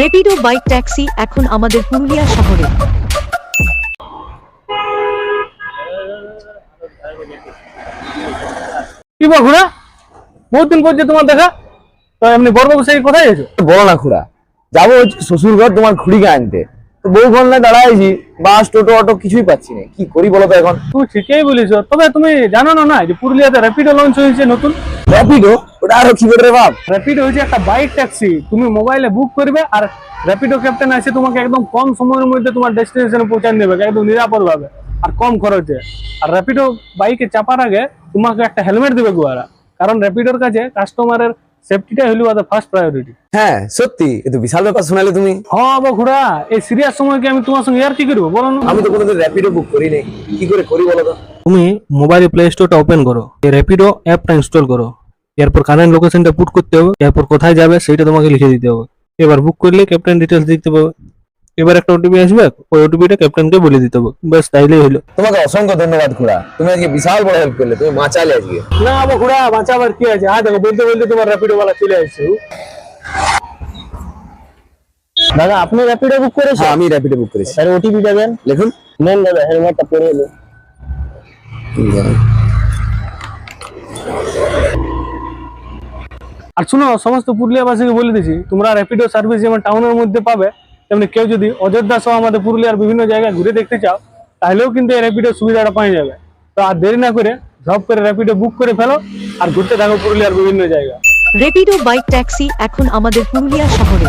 Rapido bike taxi এখন আমাদের পুরুলিয়া শহরে। কি বা ঘোড়া বহুত দিন পর যে তোমার দেখা তো এমনি বড়বাবু সেই কোথায় গেছো? বলো না খুড়া যাব শ্বশুর ঘর তোমার খুড়িকে আনতে। তো বউ ঘন্টায় দাঁড়াইছি বাস টোটো অটো কিছুই পাচ্ছি না। কি করি বলো তো এখন? তুমি ঠিকই বলেছ। তবে তুমি জানো না না যে পুরুলিয়াতে র্যাপিডো লঞ্চ হয়েছে নতুন। র্যাপিডো ওটা আরও কি করে বাপ র্যাপিডো হচ্ছে একটা বাইক ট্যাক্সি তুমি মোবাইলে বুক করবে আর র্যাপিডো ক্যাপ্টেন এসে তোমাকে একদম কম সময়ের মধ্যে তোমার ডেস্টিনেশনে পৌঁছান দেবে একদম নিরাপদ ভাবে আর কম খরচে। আর র্যাপিডো বাইকে চাপার আগে তোমাকে একটা হেলমেট দেবে গোয়ারা কারণ র্যাপিডোর কাছে কাস্টমারের সেফটিটাই হলো ফার্স্ট প্রায়োরিটি হ্যাঁ সত্যি বিশাল ব্যাপার শোনালে তুমি। হ্যাঁ বখুড়া এই সিরিয়াস সময় কি আমি তোমার সঙ্গে আর কি করব? বলো না। আমি তো কোনোদিন র্যাপিডো বুক করি নাই কি করে করি বলো তো? তুমি মোবাইলে প্লে স্টোরটা ওপেন করো এই র্যাপিডো অ্যাপটা ইনস্টল করো। এরপর কারেন্ট লোকেশনটা পুট করতে হবে এরপর কোথায় যাবে সেটা তোমাকে লিখে দিতে হবে। এবার বুক করলে ক্যাপ্টেন ডিটেলস দেখতে পাবে। এবার একটা ওটিপি আসবে ওই ওটিপিটা ক্যাপ্টেনকে বলে দিতে হবে। ব্যাস তাইলেই হলো। তোমাকে অসংখ্য ধন্যবাদ খুড়া। তুমি আজকে বিশাল বড় হেল্প করলে তুমি বাঁচালে আজকে। না বখুড়া বাঁচাবার কি আছে? হ্যাঁ দেখো বলতে বলতে তোমার র্যাপিডো वाला চলে আসছে। দাদা আপনি র্যাপিডো বুক করেছেন? হ্যাঁ আমি র্যাপিডো বুক করেছি। স্যার ওটিপি দেবেন লিখুন। নেন দাদা হেলমেটটা পরে এলো আর শুনো সমস্ত পুরুলিয়াবাসীকে বলে দিছি তোমরা র্যাপিডো সার্ভিস যেমন টাউনের মধ্যে পাবে তেমনি কেউ যদি অযোধ্যা সহ আমাদের পুরুলিয়ার বিভিন্ন জায়গায় ঘুরে দেখতে চাও, তাহলেও কিন্তু এই র্যাপিডো সুবিধাটা পাওয়া যাবে। তো আর দেরি না করে ঝপ করে র্যাপিডো বুক করে ফেলো আর ঘুরতে থাকো পুরুলিয়ার বিভিন্ন জায়গা রেপিডো বাইক ট্যাক্সি এখন আমাদের পুরুলিয়া শহরে।